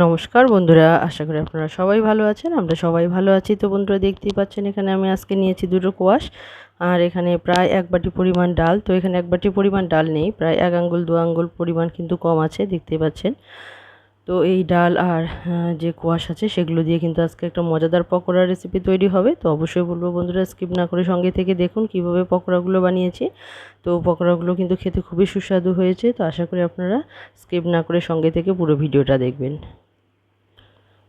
নমস্কার বন্ধুরা, আশা করি আপনারা সবাই ভালো আছেন, আমরা সবাই ভালো আছি। তো বন্ধুরা, দেখতেই পাচ্ছেন, এখানে আমি আজকে নিয়েছি দুটো কোয়াশ, আর এখানে প্রায় এক বাটি পরিমাণ ডাল। তো এখানে এক বাটি পরিমাণ ডাল নেই, প্রায় এক আঙ্গুল, দু আঙ্গুল পরিমাণ কিন্তু কম আছে, দেখতেই পাচ্ছেন। তো এই ডাল আর যে কোয়াশ আছে সেগুলো দিয়ে কিন্তু আজকে একটা মজাদার পকোড়ার রেসিপি তৈরি হবে। তো অবশ্যই বলব বন্ধুরা স্কিপ না করে সঙ্গে থেকে দেখুন কীভাবে পকোড়াগুলো বানিয়েছি। তো পকোড়াগুলো কিন্তু খেতে খুবই সুস্বাদু হয়েছে। তো আশা করি আপনারা স্কিপ না করে সঙ্গে থেকে পুরো ভিডিওটা দেখবেন।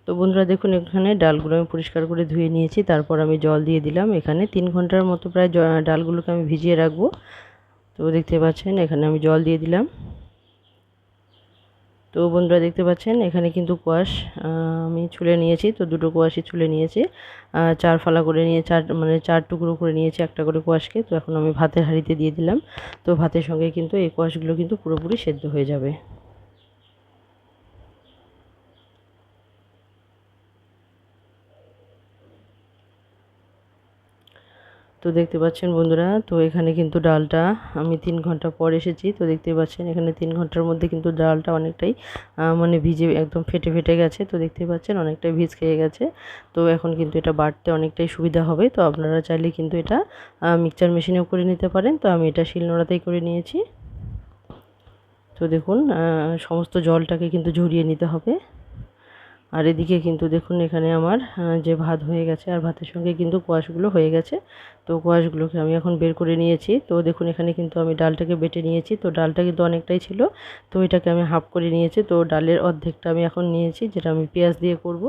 তো বন্ধুরা, দেখুন এখানে ডালগুলো আমি পরিষ্কার করে ধুয়ে নিয়েছি। তারপর আমি জল দিয়ে দিলাম। এখানে তিন ঘণ্টার মতো প্রায় ডালগুলোকে আমি ভিজিয়ে রাখব। তো দেখতে পাচ্ছেন, এখানে আমি জল দিয়ে দিলাম। তো বন্ধুরা দেখতে পাচ্ছেন, এখানে কিন্তু কোয়াশ আমি ছুলে নিয়েছি, তো দুটো কোয়াশই ছুলে নিয়েছি। চার ফালা করে নিয়ে, চার মানে চার টুকরো করে নিয়েছি একটা করে কোয়াশকে, তো এখন আমি ভাতের হাঁড়িতে দিয়ে দিলাম। তো ভাতের সঙ্গে কিন্তু এই কোয়াশগুলো কিন্তু পুরোপুরি সেদ্ধ হয়ে যাবে। তো দেখতে পাচ্ছেন বন্ধুরা, তো এখানে কিন্তু ডালটা, আমি তিন ঘণ্টা পর এসেছি, তো দেখতে পাচ্ছেন এখানে তিন ঘণ্টার মধ্যে কিন্তু ডালটা অনেকটাই মানে ভিজে একদম ফেটে ফেটে গেছে, তো দেখতে পাচ্ছেন অনেকটাই ভিজ খেয়ে গেছে, তো এখন কিন্তু এটা বাটতে অনেকটাই সুবিধা হবে, তো আপনারা চাইলে কিন্তু এটা মিক্সচার মেশিনেও করে নিতে পারেন, তো আমি এটা শিলনোড়াতেই করে নিয়েছি। তো দেখুন সমস্ত জলটাকে কিন্তু ঝরিয়ে নিতে হবে। আর এদিকে কিন্তু দেখুন এখানে আমার যে ভাত হয়ে গেছে আর ভাতের সঙ্গে কিন্তু কোয়াশগুলো হয়ে গেছে। তো কোয়াশগুলোকে আমি এখন বের করে নিয়েছি। তো দেখুন এখানে কিন্তু আমি ডালটাকে বেটে নিয়েছি। তো ডালটা কিন্তু অনেকটাই ছিল। তো এটাকে আমি হাফ করে নিয়েছি। তো ডালের অর্ধেকটা আমি এখন নিয়েছি, যেটা আমি পেঁয়াজ দিয়ে করব।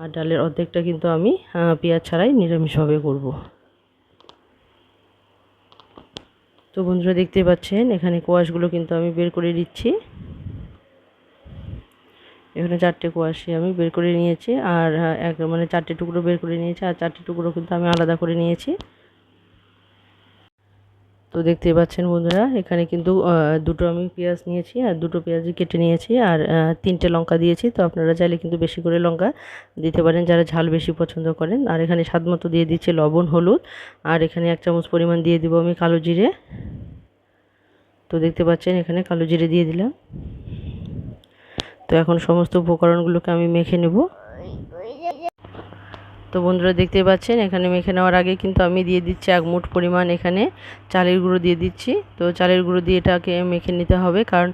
আর ডালের অর্ধেকটা কিন্তু আমি পেঁয়াজ ছাড়াই নিরামিষভাবে করব। তো বন্ধুরা দেখতে পাচ্ছেন, এখানে কোয়াশগুলো কিন্তু আমি বের করে দিচ্ছি। এখানে চারটে কোয়াশি আমি বের করে নিয়েছি আর এক মানে চারটে টুকরো বের করে নিয়েছি আর চারটে টুকরো কিন্তু আমি আলাদা করে নিয়েছি। তো দেখতেই পাচ্ছেন বন্ধুরা, এখানে কিন্তু দুটো আমি পেঁয়াজ নিয়েছি আর দুটো পেঁয়াজই কেটে নিয়েছি আর তিনটে লঙ্কা দিয়েছি। তো আপনারা চাইলে কিন্তু বেশি করে লঙ্কা দিতে পারেন যারা ঝাল বেশি পছন্দ করেন। আর এখানে স্বাদ মতো দিয়ে দিচ্ছি লবণ, হলুদ আর এখানে এক চামচ পরিমাণ দিয়ে দিব আমি কালো জিরে। তো দেখতে পাচ্ছেন এখানে কালো জিরে দিয়ে দিলাম। তো এখন সমস্ত উপকরণগুলোকে আমি মেখে নেব। তো বন্ধুরা দেখতে পাচ্ছেন, এখানে মেখে নেওয়ার আগে কিন্তু আমি দিয়ে দিচ্ছি এক মুঠ পরিমাণ এখানে চালের গুঁড়ো দিয়ে দিচ্ছি। তো চালের গুঁড়ো দিয়ে এটাকে মেখে নিতে হবে কারণ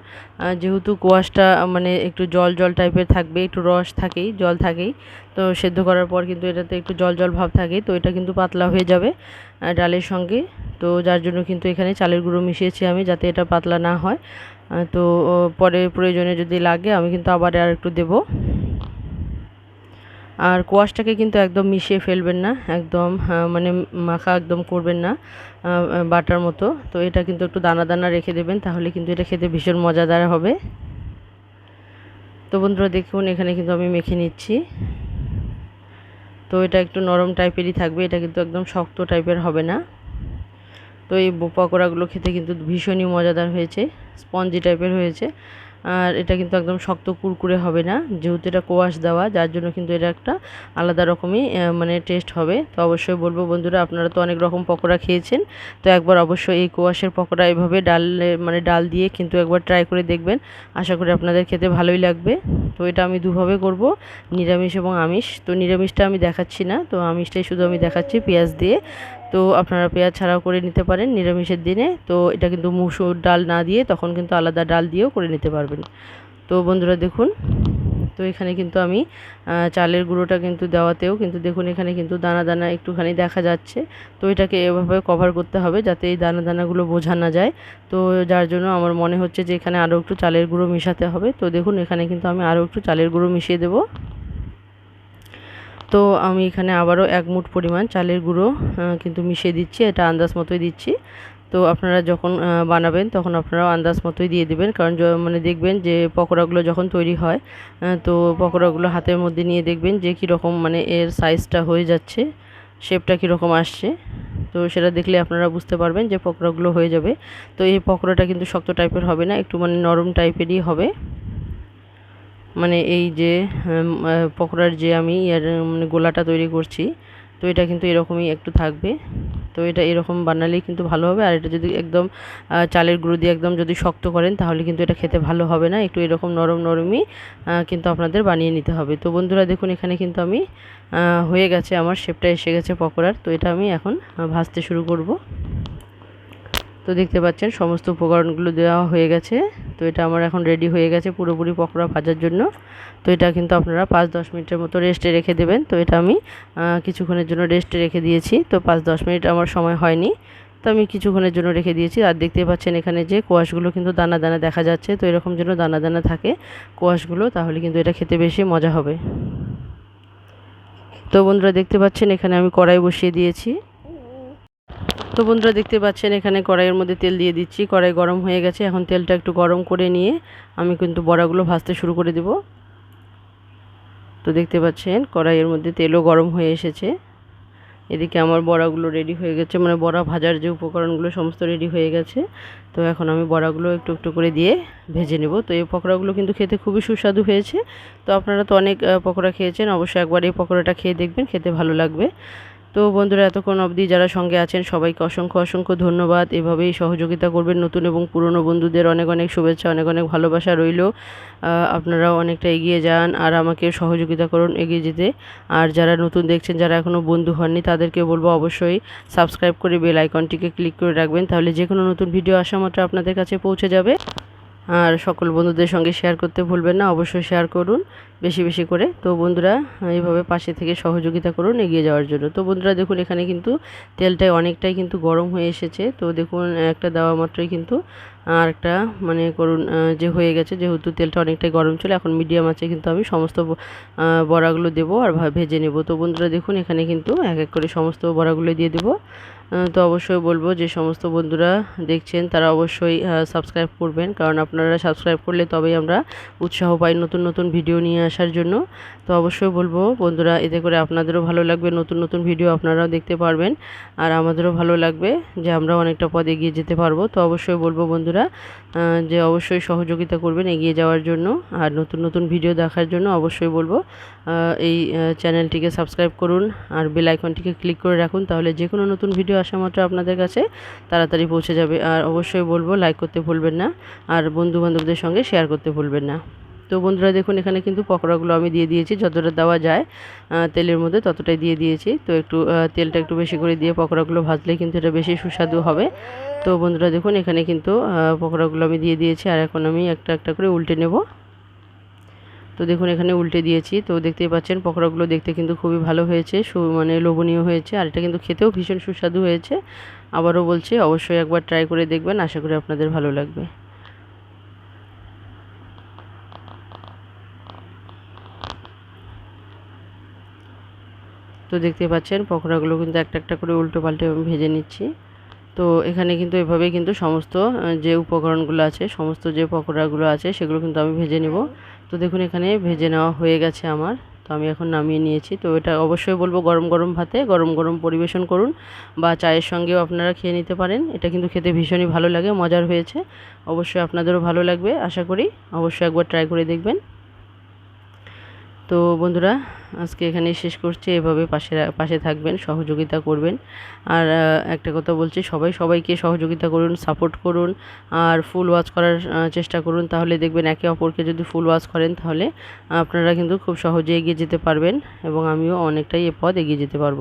যেহেতু কোয়াশটা মানে একটু জল জল টাইপের থাকবে, একটু রস থাকেই, জল থাকেই। তো সেদ্ধ করার পর কিন্তু এটাতে একটু জল জল ভাব থাকে, তো এটা কিন্তু পাতলা হয়ে যাবে ডালের সঙ্গে। তো যার জন্য কিন্তু এখানে চালের গুঁড়ো মিশিয়েছি আমি, যাতে এটা পাতলা না হয়। তো পরে প্রয়োজনে যদি লাগে, আমি কিন্তু আবার আর একটু দেব। আর কোয়াশটাকে কিন্তু একদম মিশিয়ে ফেলবেন না, একদম মানে মাখা একদম করবেন না বাটার মতো। তো এটা কিন্তু একটু দানা দানা রেখে দেবেন, তাহলে কিন্তু এটা খেতে ভীষণ মজাদার হবে। তো বন্ধুরা, দেখুন, এখানে কিন্তু আমি মেখে নিচ্ছি। তো এটা একটু নরম টাইপেরই থাকবে, এটা কিন্তু একদম শক্ত টাইপের হবে না। তো এই পকোড়াগুলো খেতে কিন্তু ভীষণই মজাদার হয়েছে, স্পঞ্জি টাইপের হয়েছে। আর এটা কিন্তু একদম শক্ত কুরকুরে হবে না, যেহেতু এটা কোয়াশ দেওয়া, যার জন্য কিন্তু এটা একটা আলাদা রকমই মানে টেস্ট হবে। তো অবশ্যই বলব বন্ধুরা, আপনারা তো অনেক রকম পকোড়া খেয়েছেন, তো একবার অবশ্যই এই কোয়াশের পকোড়া এভাবে ডাল মানে ডাল দিয়ে কিন্তু একবার ট্রাই করে দেখবেন। আশা করি আপনাদের খেতে ভালোই লাগবে। তো এটা আমি দুভাবে করব, নিরামিষ এবং আমিষ। তো নিরামিষটা আমি দেখাচ্ছি না, তো আমিষটাই শুধু আমি দেখাচ্ছি পেঁয়াজ দিয়ে। তো আপনারা পেঁয়াজ ছাড়াও করে নিতে পারেন নিরামিষের দিনে। তো এটা কিন্তু মুসুর ডাল না দিয়ে তখন কিন্তু আলাদা ডাল দিয়েও করে নিতে পারবেন। তো বন্ধুরা দেখুন, তো এখানে কিন্তু আমি চালের গুঁড়োটা কিন্তু দেওয়াতেও কিন্তু দেখুন এখানে কিন্তু দানা দানা একটুখানি দেখা যাচ্ছে। তো এটাকে এভাবে কভার করতে হবে যাতে এই দানা দানাগুলো বোঝা না যায়। তো যার জন্য আমার মনে হচ্ছে যে এখানে আরও একটু চালের গুঁড়ো মেশাতে হবে। তো দেখুন এখানে কিন্তু আমি আরও একটু চালের গুঁড়ো মিশিয়ে দেবো। তো আমি এখানে আবারও এক মুঠ পরিমাণ চালের গুঁড়ো কিন্তু মিশিয়ে দিচ্ছি, এটা আন্দাজ মতোই দিচ্ছি। তো আপনারা যখন বানাবেন তখন আপনারাও আন্দাজ মতোই দিয়ে দেবেন, কারণ মানে দেখবেন যে পকোড়াগুলো যখন তৈরি হয় তো পকোড়াগুলো হাতের মধ্যে নিয়ে দেখবেন যে কীরকম মানে এর সাইজটা হয়ে যাচ্ছে শেপটা কীরকম আসছে। তো সেটা দেখলে আপনারা বুঝতে পারবেন যে পকোড়াগুলো হয়ে যাবে। তো এই পকোড়াটা কিন্তু শক্ত টাইপের হবে না, একটু মানে নরম টাইপেরই হবে। মানে এই যে পকোড়ার যে আমি ইয়ার মানে গোলাটা তৈরি করছি, তো এটা কিন্তু এরকমই একটু থাকবে। তো এটা এরকম বানালেই কিন্তু ভালো হবে। আর এটা যদি একদম চালের গুঁড়ো দিয়ে একদম যদি শক্ত করেন, তাহলে কিন্তু এটা খেতে ভালো হবে না। একটু এরকম নরম নরমই কিন্তু আপনাদের বানিয়ে নিতে হবে। তো বন্ধুরা দেখুন, এখানে কিন্তু আমি হয়ে গেছে, আমার শেপটা এসে গেছে পকোড়ার। তো এটা আমি এখন ভাজতে শুরু করব। তো দেখতে পাচ্ছেন, সমস্ত উপকরণগুলো দেওয়া হয়ে গেছে। তো এটা আমার এখন রেডি হয়ে গেছে পুরোপুরি পকোড়া ভাজার জন্য। তো এটা কিন্তু আপনারা পাঁচ দশ মিনিটের মতো রেস্টে রেখে দেবেন। তো এটা আমি কিছুক্ষণের জন্য রেস্টে রেখে দিয়েছি। তো পাঁচ দশ মিনিট আমার সময় হয়নি। তো আমি কিছুক্ষণের জন্য রেখে দিয়েছি। আর দেখতে পাচ্ছেন এখানে যে কোয়াশগুলো কিন্তু দানা দানা দেখা যাচ্ছে। তো এরকম যেন দানা দানা থাকে কোয়াশগুলো, তাহলে কিন্তু এটা খেতে বেশি মজা হবে। তো বন্ধুরা দেখতে পাচ্ছেন এখানে আমি কড়াই বসিয়ে দিয়েছি। তো বন্ধুরা দেখতে পাচ্ছেন, এখানে কড়াইয়ের মধ্যে তেল দিয়ে দিচ্ছি। কড়াই গরম হয়ে গেছে, এখন তেলটা একটু গরম করে নিয়ে আমি কিন্তু বড়াগুলো ভাজতে শুরু করে দেব। তো দেখতে পাচ্ছেন, কড়াইয়ের মধ্যে তেলও গরম হয়ে এসেছে। এদিকে আমার বড়াগুলো রেডি হয়ে গেছে মানে বড়া ভাজার যে উপকরণগুলো সমস্ত রেডি হয়ে গেছে। তো এখন আমি বড়াগুলো একটু একটু করে দিয়ে ভেজে নেব। তো এই পকোড়াগুলো কিন্তু খেতে খুবই সুস্বাদু হয়েছে। তো আপনারা তো অনেক পকোড়া খেয়েছেন, অবশ্যই একবার এই পকোড়াটা খেয়ে দেখবেন, খেতে ভালো লাগবে। তো বন্ধুরা, এতক্ষণ অবধি যারা সঙ্গে আছেন, সবাইকে অসংখ্য অসংখ্য ধন্যবাদ। এভাবেই সহযোগিতা করবেন নতুন এবং পুরনো বন্ধুদের অনেক অনেক শুভেচ্ছা, অনেক অনেক ভালোবাসা রইল। আপনারাও অনেকটা এগিয়ে যান আর আমাকে সহযোগিতা করুন এগিয়ে যেতে। আর যারা নতুন দেখছেন, যারা এখনও বন্ধু হননি, তাদেরকে বলব অবশ্যই সাবস্ক্রাইব করে বেল আইকনটিকে ক্লিক করে রাখবেন, তাহলে যে কোনো নতুন ভিডিও আসা মাত্র আপনাদের কাছে পৌঁছে যাবে। আর সকল বন্ধুদের সঙ্গে শেয়ার করতে ভুলবেন না, অবশ্যই শেয়ার করুন, বেশি বেশি করে। তো বন্ধুরা, এইভাবে পাশে থেকে সহযোগিতা করুন, এগিয়ে যাওয়ার জন্য। তো বন্ধুরা, দেখুন, এখানে কিন্তু তেলটাই অনেকটাই কিন্তু গরম হয়ে এসেছে। তো দেখুন, একটা দেওয়া মাত্রই কিন্তু আর একটা মানে করুন যে হয়ে গেছে, যেহেতু তেলটা অনেকটাই গরম ছিল, এখন মিডিয়াম আছে, কিন্তু আমি সমস্ত বড়াগুলো দেবো আর ভেজে নেব। তো বন্ধুরা দেখুন, এখানে কিন্তু এক এক করে সমস্ত বড়াগুলো দিয়ে দেবো। তো অবশ্যই বলব যে সমস্ত বন্ধুরা দেখছেন, তারা অবশ্যই সাবস্ক্রাইব করবেন। কারণ আপনারা সাবস্ক্রাইব করলে তবেই আমরা উৎসাহ পাই নতুন নতুন ভিডিও নিয়ে আসার জন্য। তো অবশ্যই বলব, বন্ধুরা, এতে করে আপনাদেরও ভালো লাগবে। নতুন নতুন ভিডিও আপনারাও দেখতে পারবেন। আর আমাদেরও ভালো লাগবে যে আমরা অনেকটা পথ এগিয়ে যেতে পারব। তো অবশ্যই বলব বন্ধুরা আহ, যে অবশ্যই সহযোগিতা করবেন এগিয়ে যাওয়ার জন্য। আর নতুন নতুন ভিডিও দেখার জন্য অবশ্যই বলব এই চ্যানেলটিকে সাবস্ক্রাইব করুন আর বেল আইকনটিকে ক্লিক করে রাখুন তাহলে যে কোনো নতুন ভিডিও আসা মাত্র আপনাদের কাছে তাড়াতাড়ি পৌঁছে যাবে। আর অবশ্যই বলব লাইক করতে ভুলবেন না আর বন্ধু বান্ধবদের সঙ্গে শেয়ার করতে ভুলবেন না। তো বন্ধুরা দেখুন, এখানে কিন্তু পকোড়াগুলো আমি দিয়ে দিয়েছি, যতটা দেওয়া যায় তেলের মধ্যে ততটাই দিয়ে দিয়েছি। তো একটু তেলটা একটু বেশি করে দিয়ে পকোড়াগুলো ভাজলে কিন্তু এটা বেশি সুস্বাদু হবে। তো বন্ধুরা দেখুন, এখানে কিন্তু পকোড়াগুলো আমি দিয়ে দিয়েছি, আর এখন আমি একটা একটা করে উল্টে নেব। তো দেখুন, এখানে উল্টে দিয়েছি। তো দেখতেই পাচ্ছেন, পকোড়াগুলো দেখতে কিন্তু খুবই ভালো হয়েছে, সু মানে লোভনীয় হয়েছে, আর এটা কিন্তু খেতেও ভীষণ সুস্বাদু হয়েছে। আবারও বলছি, অবশ্যই একবার ট্রাই করে দেখবেন, আশা করি আপনাদের ভালো লাগবে। তো দেখতে পাচ্ছেন, পকোড়াগুলো কিন্তু একটা একটা করে উল্টো পাল্টে ভেজে নিচ্ছি। তো এখানে কিন্তু এভাবেই কিন্তু সমস্ত যে উপকরণগুলো আছে, সমস্ত যে পকোড়াগুলো আছে, সেগুলো কিন্তু আমি ভেজে নেব। তো দেখুন এখানে ভেজে নেওয়া হয়ে গেছে আমার। তো আমি এখন নামিয়ে নিয়েছি। তো এটা অবশ্যই বলব গরম গরম ভাতে গরম গরম পরিবেশন করুন বা চায়ের সঙ্গেও আপনারা খেয়ে নিতে পারেন। এটা কিন্তু খেতে ভীষণই ভালো লাগে, মজার হয়েছে। অবশ্যই আপনাদেরও ভালো লাগবে, আশা করি অবশ্যই একবার ট্রাই করে দেখবেন। তো বন্ধুরা, আজকে এখানে শেষ করছি। এভাবে পাশে পাশে থাকবেন, সহযোগিতা করবেন। আর একটা কথা বলছি, সবাই সবাইকে সহযোগিতা করুন সাপোর্ট করুন, আর ফুল ওয়াচ করার চেষ্টা করুন। তাহলে দেখবেন একে অপরকে যদি ফুল ওয়াচ করেন, তাহলে আপনারা কিন্তু খুব সহজে এগিয়ে যেতে পারবেন এবং আমিও অনেকটাই এ পথ এগিয়ে যেতে পারব।